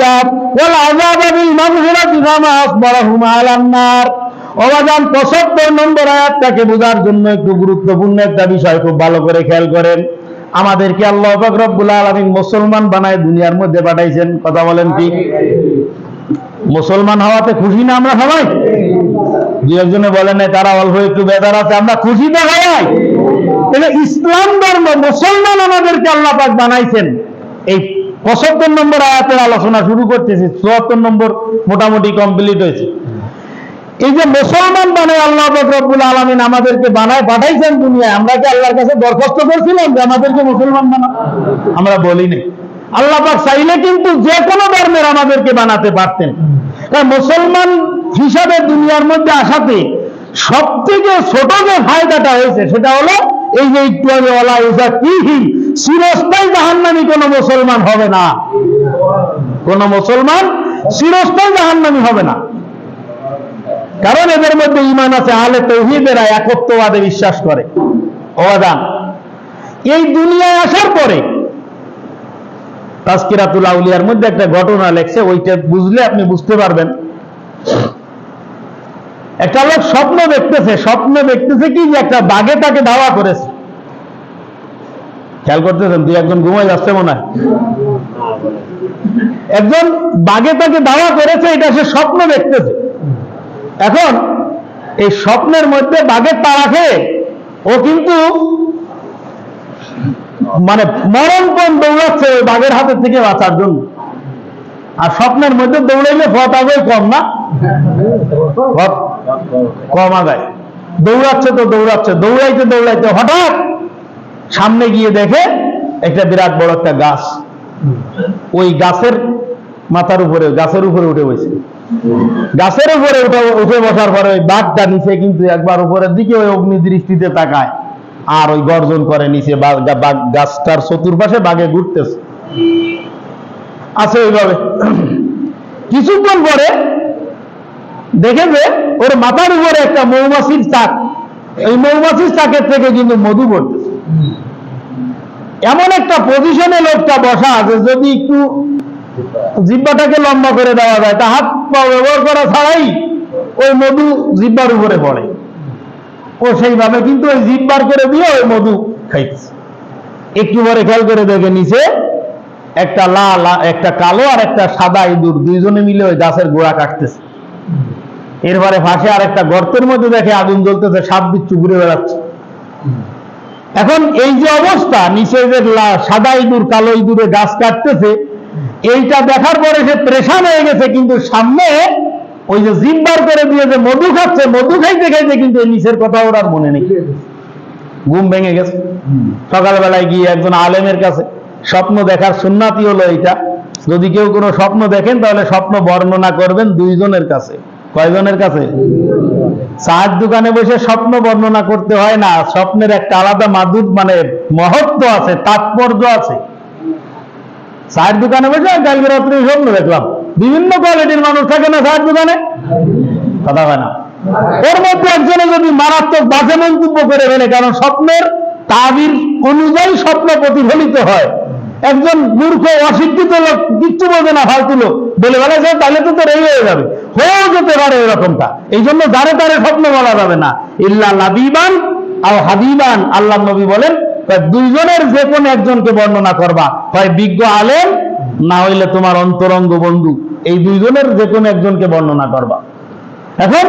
দাওজাত ওয়াল আযাব বিল মাগফিরাতি ফামা আসবারাহুম আলান নার। অবাদান 75 নম্বর আয়াতটাকে বোঝার জন্য একটু গুরুত্বপূর্ণ একটা বিষয় খুব ভালো করে খেয়াল করেন। আমাদেরকে আল্লাহ রব্বুল আলামিন মুসলমান বানায় দুনিয়ার মধ্যে পাঠাইছেন। কথা বলেন ঠিক মুসলমান হওয়াতে খুশি না আমরা সবাই? দু একজনে বলেন তারা অল্প একটু বেদার আছে, আমরা খুশি না হওয়াই ইসলাম ধর্ম মুসলমান আমাদেরকে আল্লাহ পাক বানাইছেন। এই পঁচাত্তর নম্বর আয়াতের আলোচনা শুরু করতেছি, চুয়াত্তর নম্বর মোটামুটি কমপ্লিট হয়েছে। এই যে মুসলমান বানায় আল্লাহ রব্বুল আলামিন আমাদেরকে বানায়, পাঠাইছেন দুনিয়ায়, আমরা কি আল্লাহর কাছে দরখাস্ত করছিলাম যে আমাদেরকে মুসলমান বানা আমরা বলি নাই। আল্লাহ পাক চাইলে কিন্তু যে কোনো ধর্মের আমাদেরকে বানাতে পারতেন। মুসলমান হিসাবে দুনিয়ার মধ্যে আসাতে সব থেকে ছোট যে ফায়দাটা হয়েছে, সেটা হলো এই যে একটু আগে ওলা ইসা কি চিরস্থায়ী জাহান্নামী কোনো মুসলমান হবে না। কোন মুসলমান চিরস্থায়ী জাহান্নামী হবে না। কারণ এদের মধ্যে ইমান আছে, আহলে তৌহিদেরা একত্ববাদে বিশ্বাস করে। অবাদান। এই দুনিয়ায় আসার পরে তাস্কিরাতুল আউলিয়ার মধ্যে একটা ঘটনা লেখছে, ওইটা বুঝলে আপনি বুঝতে পারবেন। একটা লোক স্বপ্ন দেখতেছে স্বপ্ন দেখতেছে কি যে একটা বাঘে তাকে ধাওয়া করেছে। খেয়াল করতেছেন? দুই একজন ঘুমাই যাচ্ছে মনে হয়। একজন বাঘে তাকে ধাওয়া করেছে, এটা সে স্বপ্ন দেখতেছে। এখন এই স্বপ্নের মধ্যে বাঘের তাড়া খেয়ে ও কিন্তু মানে মরণপণ দৌড়াচ্ছে ওই বাঘের হাতের থেকে বাঁচার জন্য। আর স্বপ্নের মধ্যে দৌড়াইলে ফত আগে কম না? কম আগায়। দৌড়াচ্ছে তো দৌড়াচ্ছে, দৌড়াইতে দৌড়াইতে হঠাৎ সামনে গিয়ে দেখে একটা বিরাট বড় একটা গাছ। ওই গাছের মাথার উপরে, গাছের উপরে উঠে বসে। গাছের উপরে উঠে উঠে বসার পরে ওই বাঘটা নিচে কিন্তু একবার উপরের দিকে ওই অগ্নি দৃষ্টিতে তাকায়। আর ওই গর্জন করে নিচে গাছটার চতুর্পাশে বাঘে ঘুরতেছে। আছে ওইভাবে। কিছুক্ষণ পরে দেখে যে ওর মাথার উপরে একটা মৌমাছির চাক। এই মৌমাছির চাকের থেকে কিন্তু মধু পড়তেছে এমন একটা পজিশনে লোকটা বসা আছে, যদি একটু জিব্বাটাকে লম্বা করে দেওয়া যায়, তা হাত পা ব্যবহার করা ছাড়াই ওই মধু জিব্বার উপরে পড়ে। ও সেইভাবে কিন্তু ওই জিব্বার করে দিয়ে ওই মধু খাইছে একটু পরে খেয়াল করে দেখে নিচে একটা লাল, একটা কালো আর একটা সাদা ইঁদুর, দুইজনে মিলে ওই গাছের গোড়া কাটতেছে। এরপরে ফাঁসে আর একটা গর্তের মধ্যে দেখে আগুন জ্বলতেছে, সাপ বিচ্ছু ঘুরে বেড়াচ্ছে। এখন এই যে অবস্থা যে সাদা ইঁদুর, কালো ইঁদুরে গাছ কাটতেছে, এইটা দেখার পরে সে প্রেশান হয়ে গেছে, কিন্তু সামনে ওই যে জিব্বার করে দিয়ে যে মধু খাচ্ছে, মধু খাইতে খাইতে কিন্তু এই নিচের কথা ওর আর মনে নেই। ঘুম ভেঙে গেছে। সকালবেলায় গিয়ে একজন আলেমের কাছে, স্বপ্ন দেখার সুন্নাতি হলো এইটা। যদি কেউ কোনো স্বপ্ন দেখেন, তাহলে স্বপ্ন বর্ণনা করবেন দুইজনের কাছে। কয়জনের কাছে? চায়ের দোকানে বসে স্বপ্ন বর্ণনা করতে হয় না, স্বপ্নের একটা আলাদা মাদুর মানে মহত্ব আছে, তাৎপর্য আছে। চায়ের দোকানে বসে কালকে রাত্রে স্বপ্ন দেখলাম। বিভিন্ন কোয়ালিটির মানুষ থাকে না চায়ের দোকানে? কথা হয় না। ওর মধ্যে একজনে যদি মারাত্মক বাজে মন্তব্য করে ফেলে, কারণ স্বপ্নের তাবির অনুযায়ী স্বপ্ন প্রতিফলিত হয়। একজন মূর্খ, অশিক্ষিত লোক, কিচ্ছু বোঝে না, ফালতু লোক। বলে বলে তাহলে তো তোর এই হয়ে যাবে। হয়েও যেতে পারে এরকমটা। এই জন্য দাঁড়ে দাঁড়ে স্বপ্ন বলা যাবে না। ইল্লা লাবিবান আর হাবিবান, আল্লাহ নবী বলেন দুইজনের যে কোনো একজনকে বর্ণনা করবা। হয় বিজ্ঞ আলেম, না হইলে তোমার অন্তরঙ্গ বন্ধু। এই দুইজনের যে কোনো একজনকে বর্ণনা করবা। এখন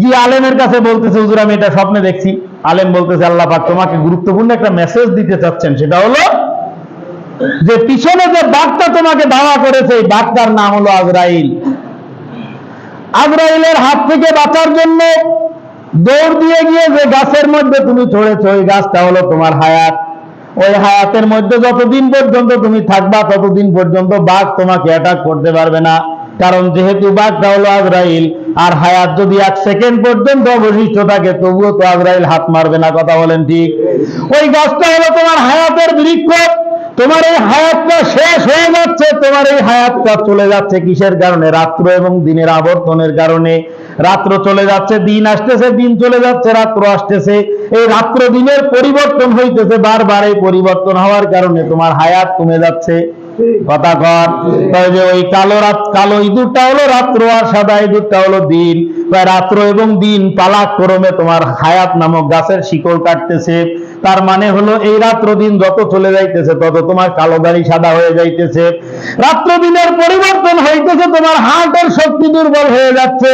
গিয়ে আলেমের কাছে বলতেছে, হুজুর, আমি এটা স্বপ্নে দেখছি। আলেম বলতেছে, আল্লাহ পাক তোমাকে গুরুত্বপূর্ণ একটা মেসেজ দিতে চাচ্ছেন। সেটা হলো যে পিছনে যে বাঘটা তোমাকে ধাওয়া করেছে, এই বাঘটার নাম হলো আজরাইল। আজরাইলের হাত থেকে বাঁচার জন্য দৌড় দিয়ে গিয়ে যে গাছের মধ্যে তুমি ছড়েছো ওই গাছটা হলো তোমার হায়াত। ওই হায়াতের মধ্যে যতদিন পর্যন্ত তুমি থাকবা, ততদিন পর্যন্ত বাঘ তোমাকে অ্যাটাক করতে পারবে না। কারণ যেহেতু বাঘটা হলো আজরাইল, আর হায়াত যদি এক সেকেন্ড পর্যন্ত অবশিষ্ট থাকে, তবুও তো আজরাইল হাত মারবে না, কথা বলেন ঠিক? ওই গাছটা হলো তোমার হায়াতের বৃক্ষ। তোমার এই হায়াতটা শেষ হয়ে যাচ্ছে, তোমার এই হায়াতটা চলে যাচ্ছে কিসের কারণে? রাত্র এবং দিনের আবর্তনের কারণে। রাত্র চলে যাচ্ছে, দিন আসতেছে, দিন চলে যাচ্ছে, রাত্র আসতেছে। এই রাত্র দিনের পরিবর্তন হইতেছে, বারবার এই পরিবর্তন হওয়ার কারণে তোমার হায়াত কমে যাচ্ছে। কথা কর যে ওই কালো রাত, কালো ইঁদুরটা হলো রাত্র আর সাদা ইঁদুরটা হলো দিন। রাত্র এবং দিন পালাক ক্রমে তোমার হায়াত নামক গাছের শিকড় কাটতেছে। তার মানে হলো এই রাত্র দিন যত চলে যাইতেছে, তত তোমার কালো দাড়ি সাদা হয়ে যাইতেছে। রাত্র দিনের পরিবর্তন হইতেছে, তোমার হার্টের শক্তি দুর্বল হয়ে যাচ্ছে।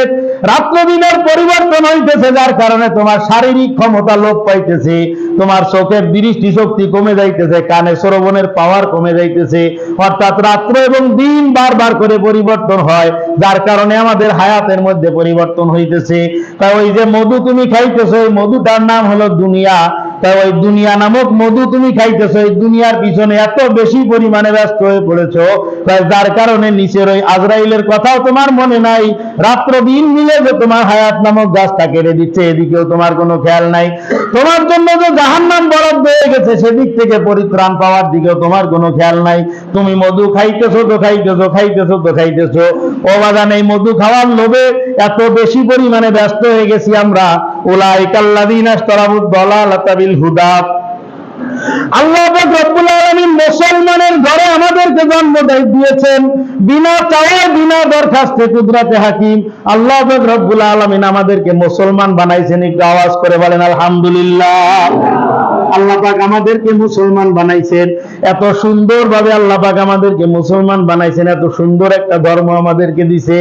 রাত্র দিনের পরিবর্তন হইতেছে, যার কারণে তোমার শারীরিক ক্ষমতা লোপ পাইতেছে। তোমার চোখের দৃষ্টি শক্তি কমে যাইতেছে, কানে শ্রবণের পাওয়ার কমে যাইতেছে। অর্থাৎ রাত্র এবং দিন বারবার করে পরিবর্তন হয়, যার কারণে আমাদের হায়াতের মধ্যে পরিবর্তন হইতেছে। তাই ওই যে মধু তুমি খাইতেছো ওই মধুটার নাম হলো দুনিয়া। তাই ওই দুনিয়া নামক মধু তুমি খাইতেছো, এই দুনিয়ার পিছনে এত বেশি পরিমাণে ব্যস্ত হয়ে পড়েছো যার কারণে নিচের ওই আজরাইলের কথাও তোমার মনে নাই। রাত্র দিন মিলে যে তোমার হায়াত নামক গাছটা কেটে দিচ্ছে, এদিকেও তোমার কোনো খেয়াল নাই। তোমার জন্য যে জাহান্নাম বরাদ্দ হয়ে গেছে, সেদিক থেকে পরিত্রাণ পাওয়ার দিকেও তোমার কোনো খেয়াল নাই। তুমি মধু খাইতেছো তো খাইতেছো খাইতেছো তো খাইতেছো। ও বাগান, এই মধু খাওয়ার লোভে এত বেশি পরিমাণে ব্যস্ত হয়ে গেছি আমরা। ওলাই ইশতারাবুদ দালালাতা বিল হুদা। আল্লাহ মুসলমানের ঘরে আমাদেরকে জন্ম দিয়েছেন। বিনা চাওয়া বিনা দরখাস্তে কুদরতে হাকিম। আল্লাহ রব্বুল আলামিন আমাদেরকে মুসলমান বানাইছেন, একটু আওয়াজ করে বলেন, আলহামদুলিল্লাহ। আল্লাহ আমাদেরকে মুসলমান বানাইছেন। এত সুন্দর ভাবে আল্লাহ আমাদেরকে মুসলমান বানাইছেন, এত সুন্দর একটা ধর্ম আমাদেরকে দিছে।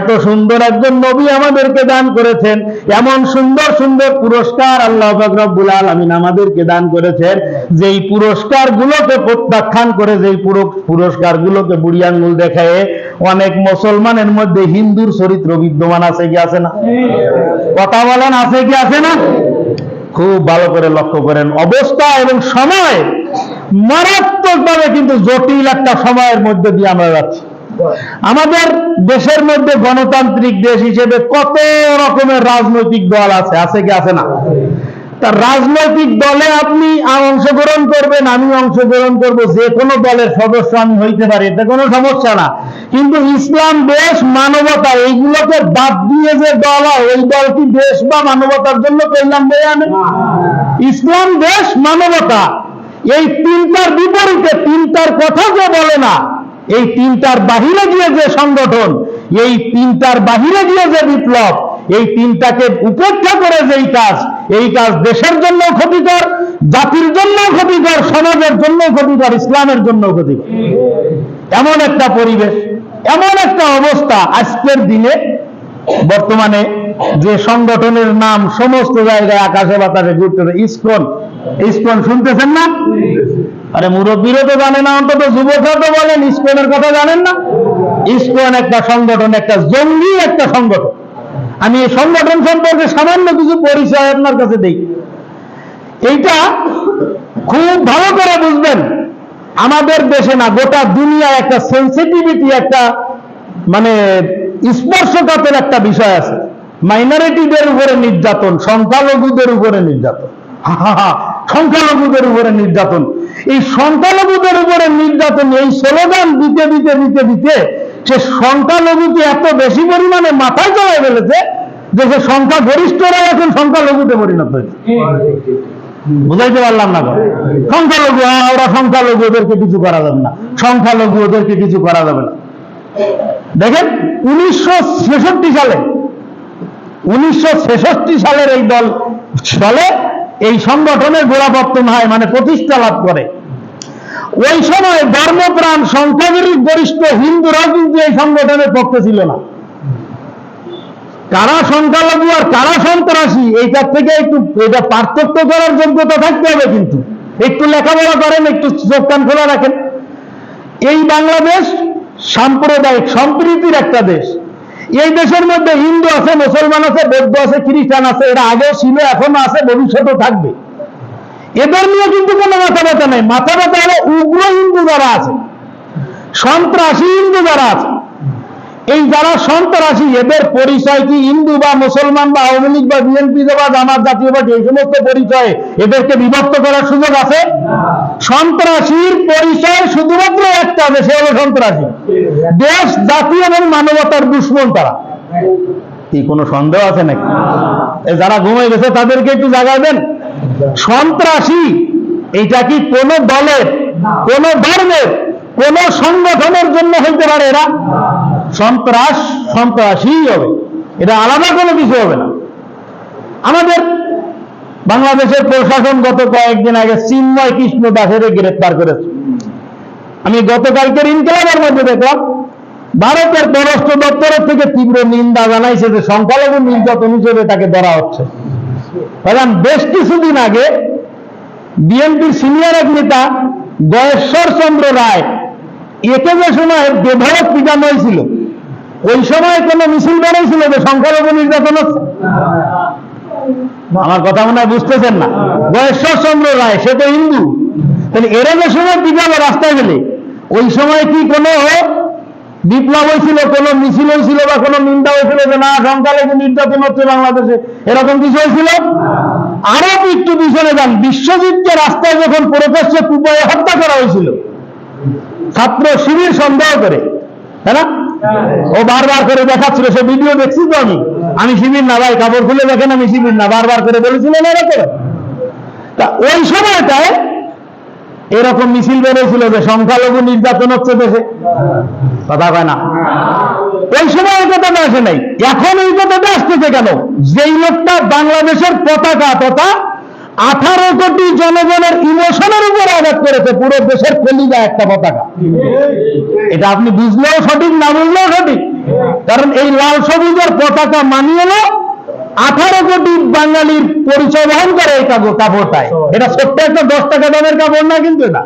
এত সুন্দর একজন নবী আমাদেরকে দান করেছেন। এমন সুন্দর সুন্দর পুরস্কার আল্লাহ রব্বুল আলামিন আমাদেরকে দান করেছেন। যেই পুরস্কার গুলোকে প্রত্যাখ্যান করে, যেই পুরস্কার গুলোকে বুড়ি আঙ্গুল দেখায়, অনেক মুসলমানের মধ্যে হিন্দুর চরিত্র বিদ্যমান আছে কি আছে না? কথা বলেন, আছে কি আছে না? খুব ভালো করে লক্ষ্য করেন, অবস্থা এবং সময় মারাত্মকভাবে কিন্তু জটিল একটা সময়ের মধ্যে দিয়ে আমরা যাচ্ছি। আমাদের দেশের মধ্যে গণতান্ত্রিক দেশ হিসেবে কত রকমের রাজনৈতিক দল আছে আছে কি আছে না? তা রাজনৈতিক দলে আপনি অংশগ্রহণ করবেন আমি অংশগ্রহণ করব যে কোনো দলের সদস্য আমি হইতে পারি এতে কোনো সমস্যা না। কিন্তু ইসলাম দেশ মানবতা এইগুলোকে বাদ দিয়ে যে দল হয় ওই দল কি দেশ বা মানবতার জন্য কল্যাণ বয়ে আনে ইসলাম দেশ মানবতা এই তিনটার বিপরীতে তিনটার কথা যে বলে না এই তিনটার বাহিরে গিয়ে যে সংগঠন এই তিনটার বাহিরে গিয়ে যে বিপ্লব এই তিনটাকে উপেক্ষা করে যেই কাজ, এই কাজ দেশের জন্য ক্ষতিকর, জাতির জন্য ক্ষতিকর, সমাজের জন্য ক্ষতিকর, ইসলামের জন্য ক্ষতিকর। এমন একটা পরিবেশ, এমন একটা অবস্থা আজকের দিনে। বর্তমানে যে সংগঠনের নাম সমস্ত জায়গায় আকাশে বাতাসে ঘুরতেছে, ইসকন। ইসকন শুনতেছেন না? আরে মুরব্বীরও তো জানে না, অন্তত যুবকরা তো বলেন, ইসকনের কথা জানেন না? ইসকন একটা সংগঠন, একটা জঙ্গি একটা সংগঠন। আমি এই সংগঠন সম্পর্কে সামান্য কিছু পরিচয় আপনার কাছে দেই। এইটা খুব ভালো করে বুঝবেন। আমাদের দেশে না, গোটা দুনিয়া একটা সেন্সিটিভিটি একটা মানে স্পর্শকাতের একটা বিষয় আছে। মাইনরিটিদের উপরে নির্যাতন, সংখ্যালঘুদের উপরে নির্যাতন। সংখ্যালঘুদের উপরে নির্যাতন। এই সংখ্যালঘুদের উপরে নির্যাতন, এই স্লোগান দিতে দিতে দিতে দিতে সে সংখ্যালঘুকে এত বেশি পরিমাণে মাথায় চলে ফেলেছে যে সে সংখ্যা গরিষ্ঠরা এখন সংখ্যালঘুতে পরিণত হয়েছে। বুঝাইতে পারলাম না। সংখ্যালঘু হ্যাঁ, ওরা সংখ্যালঘু ওদেরকে কিছু করা যাবে না। সংখ্যালঘু ওদেরকে কিছু করা যাবে না। দেখেন উনিশশো ছেষট্টি সালে উনিশশো ছেষট্টি সালের এই দল সালে এই সংগঠনের গোড়াপত্তন হয় মানে প্রতিষ্ঠা লাভ করে। ওই সময় ধর্মপ্রাণ সংখ্যাগরিষ্ঠ গরিষ্ঠ হিন্দুরাও কিন্তু এই সংগঠনের পক্ষে ছিল না। কারা সংখ্যালঘু আর কারা সন্ত্রাসী, এইটার থেকে একটু এটা পার্থক্য করার যোগ্যতা থাকতে হবে কিন্তু। একটু লেখাপড়া করেন, একটু চোখ কান খোলা রাখেন। এই বাংলাদেশ সাম্প্রদায়িক সম্প্রীতির একটা দেশ। এই দেশের মধ্যে হিন্দু আছে, মুসলমান আছে, বৌদ্ধ আছে, খ্রিস্টান আছে, এরা আগেও ছিল, এখনও আছে, ভবিষ্যতেও থাকবে। এদের নিয়ে কিন্তু কোনো মাথা ব্যথা নেই। মাথা ব্যথা হলো উগ্র হিন্দু যারা আছে, সন্ত্রাসী হিন্দু যারা আছে। এই যারা সন্ত্রাসী, এদের পরিচয় কি হিন্দু বা মুসলমান বা আওয়ামী লীগ বা বিএনপি বা জামাত জাতীয় পার্টি, এই সমস্ত পরিচয়ে এদেরকে বিভক্ত করার সুযোগ আছে? সন্ত্রাসীর পরিচয় শুধুমাত্র একটা সে হলো সন্ত্রাসী। দেশ, জাতি এবং মানবতার দুশ্মন তারা। কি কোনো সন্দেহ আছে নাকি? যারা ঘুমিয়ে গেছে, তাদেরকে একটু জায়গায় দেন। সন্ত্রাসী, এটা কি কোন দলের, কোন ধর্মের, কোন সংগঠনের জন্য হইতে পারে এরা? সন্ত্রাস, সন্ত্রাসী হবে। এটা আলাদা কোনো কিছু হবে না। আমাদের বাংলাদেশের প্রশাসন গত কয়েকদিন আগে চিন্ময় কৃষ্ণ দাসের গ্রেপ্তার করেছে। আমি গতকালকের ইনকলাবের মধ্যে দেখলাম, ভারতের পররাষ্ট্র দপ্তরের থেকে তীব্র নিন্দা জানাইছে যে সংখ্যালঘু নির্যাতন হিসেবে তাকে ধরা হচ্ছে। কারণ বেশ কিছুদিন আগে বিএনপির সিনিয়র এক নেতা গয়েশ্বর চন্দ্র রায় একে যে সময় বেধরক পিটানো হয়েছিল, ওই সময় কোনো মিছিল বানাইছিল যে সংখ্যালঘু নির্যাতন হচ্ছে? আমার কথা মনে হয় বুঝতেছেন না। গয়েশ্বর চন্দ্র রায়, সে তো হিন্দু। তাহলে এরা যে সময় পিটালো রাস্তায় গেলে, ওই সময় কি কোনো বিপ্লব হয়েছিল, কোনো মিছিল হয়েছিল বা কোনো নিন্দা হয়েছিল যে না সংখ্যালঘু নির্যাতন হচ্ছে বাংলাদেশে, এরকম কিছু হয়েছিল? আরও একটু পিছনে যান। বিশ্বজিৎকে রাস্তায় যখন প্রকাশ্যে কুপায়ে হত্যা করা হয়েছিল, ছাত্র শিবির সন্দেহ করে, তাই না? ও বারবার করে দেখাচ্ছিল, সে ভিডিও দেখছি তো আমি। আমি শিবির না, ভাই, কাপড় খুলে দেখেন, আমি শিবির না, বারবার করে বলেছিল না এরকম। তা ওই সময়টায় এরকম মিছিল বেরোছিল যে সংখ্যালঘু নির্যাতন হচ্ছে দেশে। কথা কয় না? ওই সময় এই কথাটা আসে নাই। এখন এই কথাটা আসতেছে কেন? যেই লোকটা বাংলাদেশের পতাকা তথা আঠারো কোটি জনগণের ইমোশনের উপর আঘাত করেছে, পুরো দেশের কলিজা একটা পতাকা। এটা আপনি বুঝলেও সঠিক, না বুঝলেও সঠিক? কারণ এই লাল সবুজের পতাকা মানিয়ে আঠারো কোটি বাঙালির পরিচয় বহন করে এই কাপড় কাপড়টায়। এটা ছোট্ট একটা দশ টাকা দামের কাপড় না কিন্তু এটা?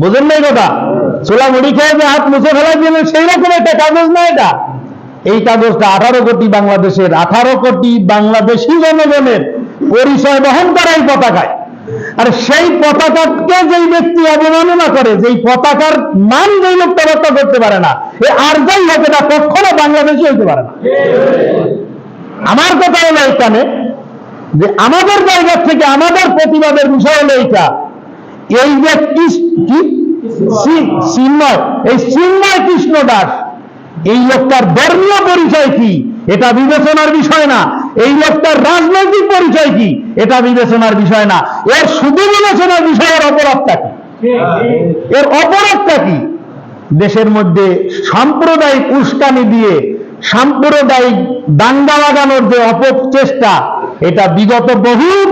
বুঝেন না এই কথা? ছোলা মুড়ি খেয়ে যে হাত মুছে ফেলার জন্য সেই রকম একটা কাগজ না এটা? এই কাগজটা আঠারো কোটি বাংলাদেশের আঠারো কোটি বাংলাদেশি জনগণের পরিচয় বহন করে এই পতাকায়। আর সেই পতাকাকে যেই ব্যক্তি অবমাননা করে যেই পতাকার মান যেই লোকটা রক্ষা করতে পারে না আর যাই হোক এটা কখনো বাংলাদেশি হইতে পারে না। আমার কথা হলো এখানে যে আমাদের জায়গা থেকে আমাদের প্রতিবাদের বিষয় হলো এইটা। এই যে চিন্ময় এই চিন্ময় কৃষ্ণ দাস, এই লোকটার ধর্মীয় পরিচয় কি? এটা বিবেচনার বিষয় না। এই লোকটার রাজনৈতিক পরিচয় কি? এটা বিবেচনার বিষয় না। এর শুধু বিবেচনার বিষয়ের অপরাধটা কি? এর অপরাধটা কি? দেশের মধ্যে সাম্প্রদায়িক উস্কানি দিয়ে সাম্প্রদায়িক দাঙ্গা লাগানোর যে অপচেষ্টা এটা বিগত বহুত,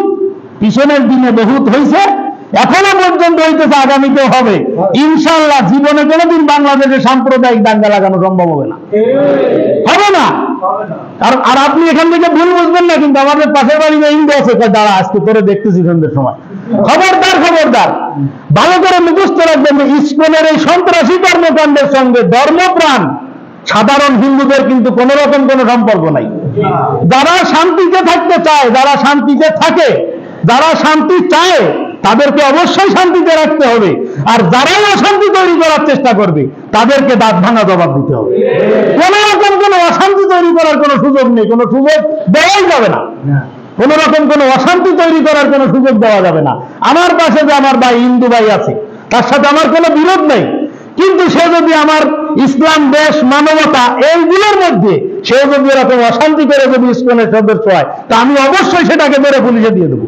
পিছনের দিনে বহুত হয়েছে, এখনও পর্যন্ত হইতেছে, আগামীতেও হবে। ইনশাল্লাহ জীবনে কোনোদিন বাংলাদেশে সাম্প্রদায়িক দাঙ্গা লাগানো সম্ভব হবে না। হবে না? আর আর আপনি এখান থেকে ভুল বুঝবেন না, কিন্তু আমাদের পাশের বাড়ি ইন্ডিয়া আছে দাঁড়া, আজকে করে দেখতেছি সন্ধ্যের সময়। খবরদার খবরদার। ভালো করে মুখস্থ রাখবেন ইস্কনের এই সন্ত্রাসী কর্মকাণ্ডের সঙ্গে ধর্মপ্রাণ সাধারণ হিন্দুদের কিন্তু কোন রকম কোনো সম্পর্ক নাই। যারা শান্তিতে থাকতে চায়, যারা শান্তিতে থাকে, যারা শান্তি চায়, তাদেরকে অবশ্যই শান্তিতে রাখতে হবে। আর যারাই অশান্তি তৈরি করার চেষ্টা করবে, তাদেরকে দাঁত ভাঙা জবাব দিতে হবে। কোন রকম কোনো অশান্তি তৈরি করার কোনো সুযোগ নেই, কোনো সুযোগ দেওয়াই যাবে না। কোন রকম কোনো অশান্তি তৈরি করার কোনো সুযোগ দেওয়া যাবে না। আমার পাশে যে আমার ভাই, হিন্দু ভাই আছে, তার সাথে আমার কোনো বিরোধ নেই। কিন্তু সে যদি আমার ইসলাম, দেশ, মানবতা এইগুলোর মধ্যে, সে যদি এরকম অশান্তি করে যদি ইসলামের সদস্য হয়, তা আমি অবশ্যই সেটাকে ধরে পুলিশে দিয়ে দেবো।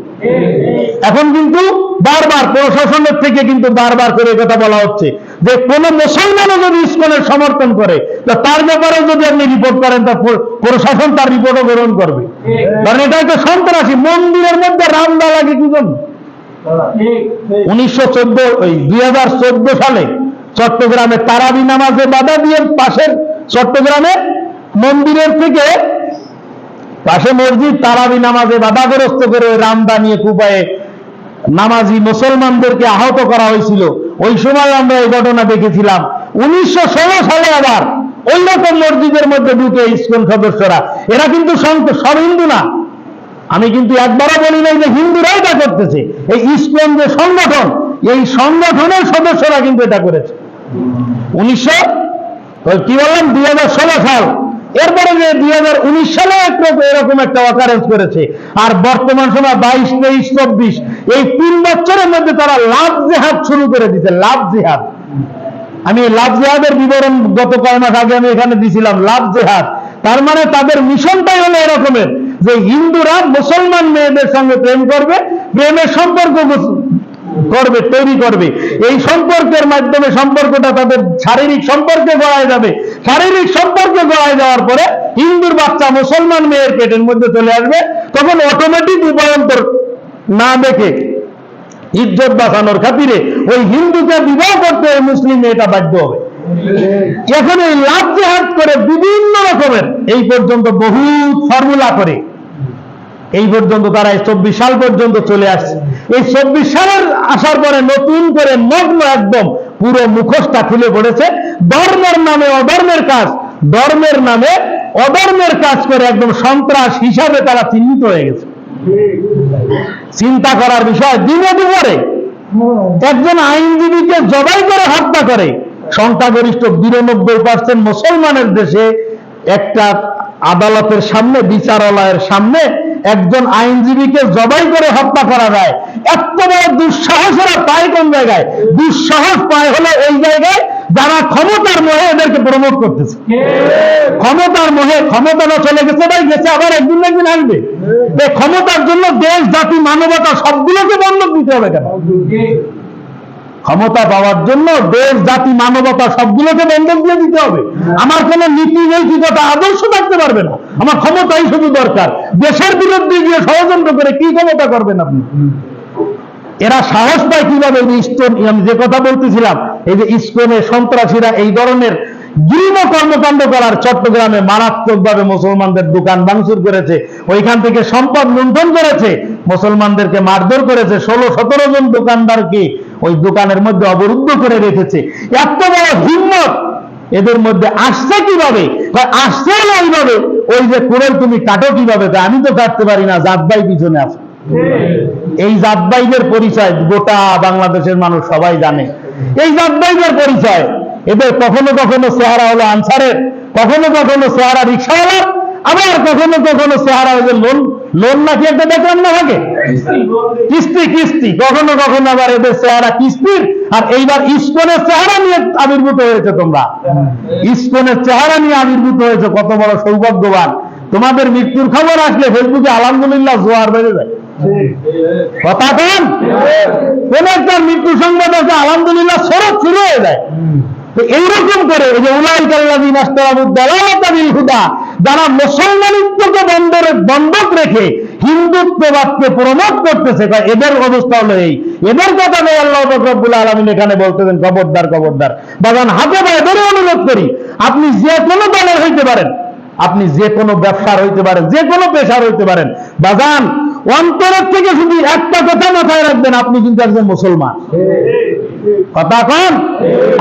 এখন কিন্তু বারবার প্রশাসনের থেকে কিন্তু বারবার করে কথা বলা হচ্ছে যে কোন মুসলমানও যদি ইসলামের সমর্থন করে, তো তার ব্যাপারে যদি আপনি রিপোর্ট করেন, তা প্রশাসন তার রিপোর্টও গ্রহণ করবে। কারণ এটা একটা সন্ত্রাসী মন্দিরের মধ্যে রামদা লাগে কি জন্য? উনিশশো চোদ্দ, ওই দুই হাজার চোদ্দ সালে চট্টগ্রামে তারাবি নামাজে বাধা দিয়ে পাশের চট্টগ্রামে মন্দিরের থেকে পাশে মসজিদ, তারাবি নামাজে বাধাগ্রস্ত করে রামদা নিয়ে কুপায়ে নামাজি মুসলমানদেরকে আহত করা হয়েছিল। ওই সময় আমরা এই ঘটনা দেখেছিলাম। উনিশশো ষোলো সালে আবার ওই রকম মসজিদের মধ্যে ঢুকে ইসকন সদস্যরা। এরা কিন্তু সব হিন্দু না। আমি কিন্তু একবারও বলি নাই যে হিন্দুরাই এটা করতেছে। এই ইসলাম যে সংগঠন, এই সংগঠনের সদস্যরা কিন্তু এটা করেছে। উনিশশো কি বললাম? দুই হাজার ষোলো সাল। এরপরে যে দুই হাজার উনিশ সালে একটু এরকম একটা অকারেন্স করেছে। আর বর্তমান সময় বাইশ, তেইশ, চব্বিশ, এই তিন বছরের মধ্যে তারা লাভ জেহাদ শুরু করে দিচ্ছে লাভ জেহাদ। আমি লাভ জেহাদের বিবরণ গত কয় মাস আগে আমি এখানে দিছিলাম, লাভ জেহাদ। তার মানে তাদের মিশনটাই হলো এরকমের, যে হিন্দুরা মুসলমান মেয়েদের সঙ্গে প্রেম করবে, প্রেমের সম্পর্ক করবে, তৈরি করবে। এই সম্পর্কের মাধ্যমে সম্পর্কটা তাদের শারীরিক সম্পর্কে গড়ায় যাবে। শারীরিক সম্পর্কে গড়ায় যাওয়ার পরে হিন্দুর বাচ্চা মুসলমান মেয়ের পেটের মধ্যে চলে আসবে। তখন অটোমেটিক উপায়ন্তর না দেখে ইজ্জত বাঁচানোর খাতিরে ওই হিন্দুকে বিবাহ করতে ওই মুসলিম মেয়েটা বাধ্য হবে। এখন এই লাভ জেহাদ করে বিভিন্ন রকমের এই পর্যন্ত বহু ফর্মুলা করে এই পর্যন্ত তারা এই চব্বিশ সাল পর্যন্ত চলে আসছে। এই চব্বিশ সালের আসার পরে নতুন করে নগ্ন একদম পুরো মুখোশটা খুলে পড়েছে। ধর্মের নামে অধর্মের কাজ, ধর্মের নামে অধর্মের কাজ করে একদম সন্ত্রাস হিসাবে তারা চিহ্নিত হয়ে গেছে। চিন্তা করার বিষয়, দিনে দুপুরে একজন আইনজীবীকে জবাই করে হত্যা করে। সংখ্যাগরিষ্ঠ বিরানব্বই পার্সেন্ট মুসলমানের দেশে একটা আদালতের সামনে, বিচারালয়ের সামনে একজন আইনজীবীকে জবাই করে হত্যা করা যায়। এত বড় দুঃসাহসেরা পায় কোন জায়গায়? দুঃসাহস পায় হলো এই জায়গায় যারা ক্ষমতার মহে এদেরকে প্রমোট করতেছে। ক্ষমতার মোহে ক্ষমতাটা চলে গেছে ভাই, গেছে আবার একদিন একদিন আসবে। ক্ষমতার জন্য দেশ, জাতি, মানবতা সবগুলোকে বন্ধ দিতে হবে কেন? ক্ষমতা পাওয়ার জন্য দেশ, জাতি, মানবতা সবগুলোকে বন্ধক দিয়ে দিতে হবে। আমার কোনো নীতি, নৈতিকতা, আদর্শ থাকতে পারবে না। আমার ক্ষমতাই শুধু দরকার। দেশের বিরুদ্ধে গিয়ে ষড়যন্ত্র করে কি ক্ষমতা করবেন আপনি? এরা সাহস পায় কীভাবে? ইস্কন, আমি যে কথা বলতেছিলাম, এই যে ইস্কনে সন্ত্রাসীরা এই ধরনের ঘৃণ কর্মকাণ্ড করার চট্টগ্রামে মারাত্মকভাবে মুসলমানদের দোকান ভাঙচুর করেছে। ওইখান থেকে সম্পদ লুণ্ঠন করেছে। মুসলমানদেরকে মারধর করেছে। ষোলো সতেরো জন দোকানদারকে ওই দোকানের মধ্যে অবরুদ্ধ করে রেখেছে। এত বড় হিম্মত! এদের মধ্যে আসছে কীভাবে? আসছে না এইভাবে? ওই যে কোরেল তুমি কাটো কীভাবে? আমি তো কাটতে পারি না জাতবাই পিছনে আছে। এই জাতবাইদের পরিচয় গোটা বাংলাদেশের মানুষ সবাই জানে। এই জাতবাইদের পরিচয়। এদের কখনো কখনো চেহারা হলো আনসারের, কখনো কখনো চেহারা রিক্সাওয়ালার, আবার কখনো কখনো চেহারা হলো লোন লোন নাকি একটা দেখলাম না ভাগে? কিস্তি কিস্তি কখনো কখনো আবার এদের চেহারা কিস্তির, আর এইবার ইস্কনের চেহারা নিয়ে আবির্ভূত হয়েছে তোমরা। ইস্কনের চেহারা নিয়ে আবির্ভূত হয়েছে, কত বড় সৌভাগ্যবান। তোমাদের মৃত্যুর খবর আসলে ফেসবুকে আলহামদুলিল্লাহ জোয়ার বেড়ে যায়। কথা কন কোন একটা মৃত্যু সংবাদ আছে আলহামদুলিল্লাহ সরব শুরু হয়ে যায়। তো এইরকম করে এই যে উলাই কাল্লাদি নাস্তারাবুদ্দালাতাবিল হুদা যারা মুসলমানিত্বকে বন্দরে বন্ধক রেখে হিন্দুত্ববাদকে প্রমোট করতেছে এদের অবস্থা হলো এই। এদের কথা নেই আল্লাহ রব্বুল আলমিন এখানে বলতেছেন খবরদার খবরদার। বাগান হাতে বা এদেরও অনুরোধ করি আপনি যে কোনো দলের হইতে পারেন আপনি যে কোনো ব্যবসার হইতে পারেন যে কোনো পেশার হইতে পারেন। বাগান অন্তরের থেকে শুধু একটা কথা মাথায় রাখবেন আপনি কিন্তু একজন মুসলমান। কথা কন?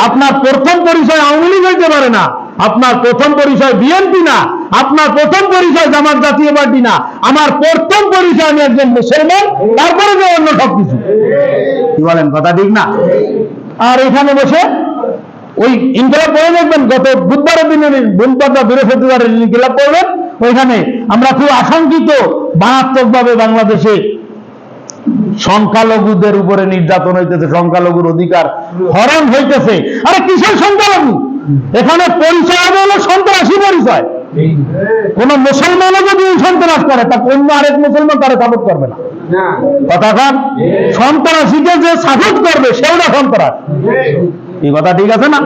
আপনার প্রথম পরিচয় আওয়ামী লীগ হইতে পারে না। আপনার প্রথম পরিচয় বিএনপি না, আপনার প্রথম পরিচয় জামাত জাতীয় পার্টি না, আমার প্রথম পরিচয় আমি একজন মুসলমান, তারপরে যে অন্য সবকিছু কি বলেন, কথা ঠিক না? আর এখানে বসে ওই ইনকিলাব পড়ে দেখবেন, গত বুধবারের দিনে বুধবার বা বৃহস্পতিবারের ইনকিলাব পড়বেন ওইখানে আমরা খুব আশঙ্কিত মারাত্মকভাবে বাংলাদেশে সংখ্যালঘুদের উপরে নির্যাতন হইতেছে, সংখ্যালঘুর অধিকার হরণ হইতেছে। আরে কিসের সংখ্যালঘু? এখানে পরিচয় হলো সন্ত্রাসী পরিচয়। কোন মুসলমানও যদি সন্ত্রাস করে তা অন্য আরেক মুসলমান তারা সাপোর্ট করবে না। কথা কান সন্ত্রাসীকে যে সাপোর্ট করবে সেটা সন্ত্রাস। এই কথা ঠিক আছে না?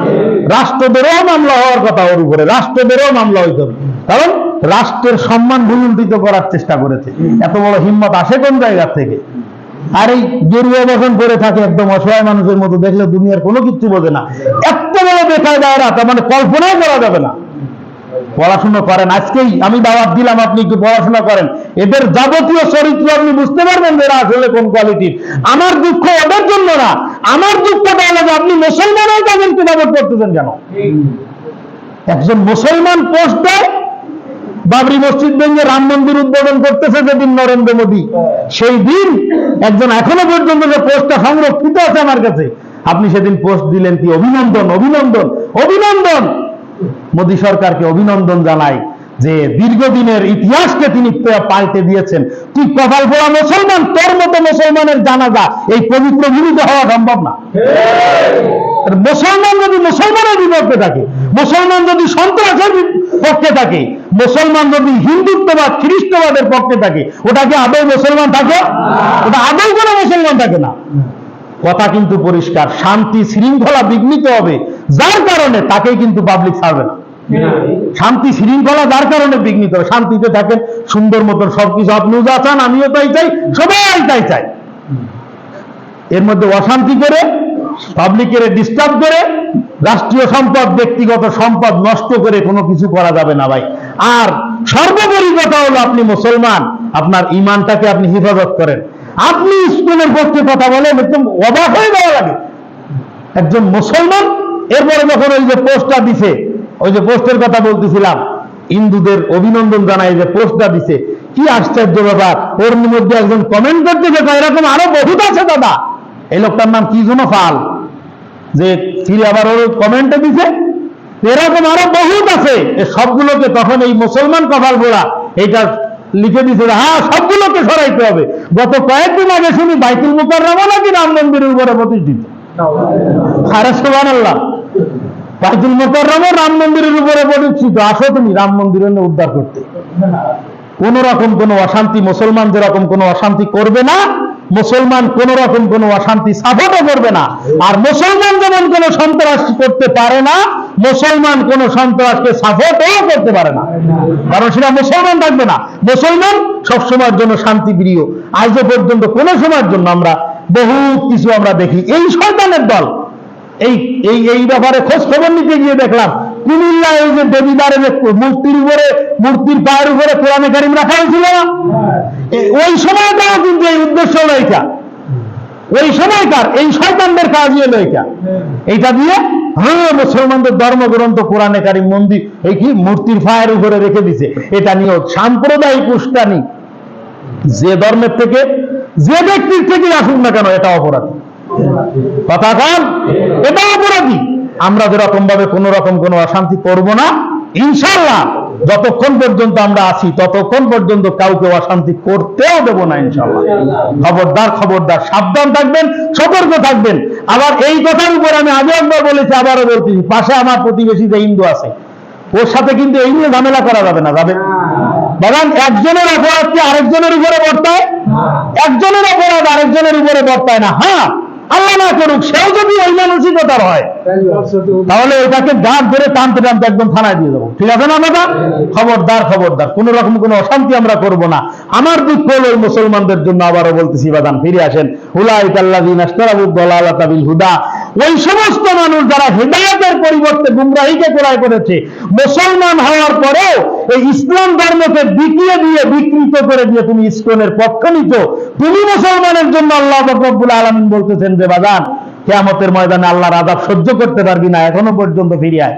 রাষ্ট্রদেরও মামলা হওয়ার কথা ওর উপরে রাষ্ট্রদেরও মামলা হইতে হবে। কারণ রাষ্ট্রের সম্মান ভুলুণ্ঠিত করার চেষ্টা করেছে। এত বড় হিম্মত আসে কোন জায়গা থেকে? আর এই গেরুয়া যখন পড়ে থাকে একদম অসহায় মানুষের মতো, দেখলে দুনিয়ার কোনো কিছু বোঝে না। এত বড় বেকার দায়রা, তার মানে কল্পনাই করা যাবে না। পড়াশোনা করেন, আজকেই আমি দাওয়াত দিলাম, আপনি একটু পড়াশোনা করেন। এদের যাবতীয় চরিত্র আপনি বুঝতে পারবেন এরা আসলে কোন কোয়ালিটির আমার দুঃখ ওদের জন্য না, আমার দুঃখটা যে আপনি মুসলমানও তাদেরকে দাবত করতেছেন কেন? একজন মুসলমান পোস্ট দেয় বাবরি মসজিদ ভেঙে রাম মন্দির উদ্বোধন করতেছে যেদিন নরেন্দ্র মোদী। সেই দিন একজন এখনও পর্যন্ত যে পোস্টটা সংরক্ষিত আছে আমার কাছে, আপনি সেদিন পোস্ট দিলেন কি অভিনন্দন অভিনন্দন অভিনন্দন। মোদী সরকারকে অভিনন্দন জানাই যে দীর্ঘদিনের ইতিহাসকে তিনি পাল্টে দিয়েছেন। তুই কপাল পোড়া মুসলমান? তোর মতো মুসলমানের জানাজা এই পবিত্র ভূমিতে হওয়া সম্ভব না। মুসলমান যদি মুসলমানের বিপক্ষে থাকে মুসলমান যদি সন্ত্রাসের পক্ষে থাকে মুসলমান যদি হিন্দুত্ববাদ খ্রিস্টবাদের পক্ষে থাকে ওটা কি আদৌ মুসলমান থাকে? ওটা আদৌ কোনো মুসলমান থাকে না। কথা কিন্তু পরিষ্কার শান্তি শৃঙ্খলা বিঘ্নিত হবে যার কারণে তাকে কিন্তু পাবলিক ছাড়বে না। শান্তি শৃঙ্খলা যার কারণে বিঘ্নিত হবে? শান্তিতে থাকেন সুন্দর মতন সবকিছু আপনিও যা চান আমিও তাই চাই সবাই তাই চাই এর মধ্যে অশান্তি করে পাবলিকের ডিস্টার্ব করে রাষ্ট্রীয় সম্পদ ব্যক্তিগত সম্পদ নষ্ট করে কোনো কিছু করা যাবে না ভাই। আর সর্বোপরি কথা হলো আপনি মুসলমান আপনার ইমানটাকে আপনি হেফাজত করেন। আপনি স্কুলের পক্ষে কথা বলেন একদম অবাক হয়ে যাওয়া লাগে। একজন মুসলমান এরপরে যখন ওই যে পোস্টটা দিছে ওই যে পোস্টের কথা বলতেছিলাম হিন্দুদের অভিনন্দন জানাই যে পোস্টটা দিছে। কি আশ্চর্য ব্যাপার ওর মধ্যে একজন কমেন্ট করতেছে "কয়, এরকম আরও বহুত আছে দাদা। এই লোকটার নাম কি যেন ফাল? যে ফিরে আবার ওর কমেন্টে দিছে, এরকম আরও বহুত আছে। সবগুলোকে তখন এই মুসলমান কপাল গোড়া, এইটা লিখে দিছে হ্যাঁ সবগুলোকে সরাইতে হবে। গত কয়েকদিন আগে শুনি বাইতুল মুকাররমা নাকি রাম মন্দিরের উপরে প্রতিষ্ঠিত। আরে সুবান আল্লাহ বাইতুল মুকাররমা রাম মন্দিরের উপরে প্রতিষ্ঠিত। আসো তুমি রাম মন্দিরের উদ্ধার করতে। কোন রকম কোন অশান্তি মুসলমান যেরকম কোন অশান্তি করবে না মুসলমান কোন রকম কোন অশান্তি সাপোর্টও করবে না। আর মুসলমান যেমন কোন সন্ত্রাস করতে পারে না, মুসলমান কোন সন্ত্রাসকে সাপোর্টও করতে পারে না। কারণ সেটা মুসলমান থাকবে না। মুসলমান সবসময়ের জন্য শান্তি প্রিয় আজও পর্যন্ত কোন সময়ের জন্য আমরা বহু কিছু আমরা দেখি। এই শয়তানের দল। এই এই ব্যাপারে খোঁজ খবর নিতে গিয়ে দেখলাম। কুমিল্লা এই যে দেবীদারের মূর্তির উপরে, মূর্তির পায়ের উপরে কোরআনে কারিম রাখা হয়েছিল? ওই সময়টাও কিন্তু এই উদ্দেশ্য হলো এইটা। ওই সময়কার, এই শয়তানদের কাজই হলো এইটা। এইটা দিয়ে হ্যাঁ মুসলমানদের ধর্মগ্রন্থ কোরআনে কারিম মন্দির, এই কি মূর্তির পায়ের উপরে রেখে দিছে। এটা নিয়েও সাম্প্রদায়িক উস্কানি। যে ধর্মের থেকে, যে ব্যক্তির থেকে আসুক না কেন, এটা অপরাধ। কথা কন এটা অপরাধী। আমরা যেরকম ভাবে কোন রকম কোনো অশান্তি করব না ইনশাল্লাহ যতক্ষণ পর্যন্ত আমরা আছি, ততক্ষণ পর্যন্ত কাউকে অশান্তি করতেও দেব না ইনশাল্লাহ খবরদার খবরদার, সাবধান থাকবেন, সতর্ক থাকবেন। আবার এই কথার উপর আমি আগে একবার বলেছি, আবারও বলতেছি পাশে আমার প্রতিবেশী যে হিন্দু আছে, ওর সাথে কিন্তু এই নিয়ে ঝামেলা করা যাবে না, যাবে। বরং একজনের অপরাধ কি আরেকজনের উপরে বর্তায়? একজনের অপরাধ আরেকজনের উপরে বর্তায় না। হ্যাঁ আল্লাহ না করুক, সেও যদি ওই মানসিকতার হয়, তাহলে এটাকে গাছ ধরে টানতে টানতে একদম থানায় দিয়ে দেবো। ঠিক আছে না দাদা খবরদার খবরদার। কোন রকম কোনো অশান্তি আমরা করব না। আমার দুঃখ হলো ওই মুসলমানদের জন্য আবারও বলতেছি বাদান ফিরে আসেন। হুলাই কাল্লাদিন আস্তারাবুদ্দালাতাবিল হুদা। ওই সমস্ত মানুষ যারা হেদায়তের পরিবর্তে গুমরাহিকে ক্রয় করেছে, মুসলমান হওয়ার পরেও এই ইসলাম ধর্মকে বিকিয়ে দিয়ে, বিকৃত করে দিয়ে তুমি ইসলামের পক্ষ নিত তুমি মুসলমানের জন্য আল্লাহ রব্বুল আলমিন বলতেছেন যে বাদান কেয়ামতের ময়দানে আল্লাহর আজাব সহ্য করতে পারবি না, এখনও পর্যন্ত ফিরে আয়।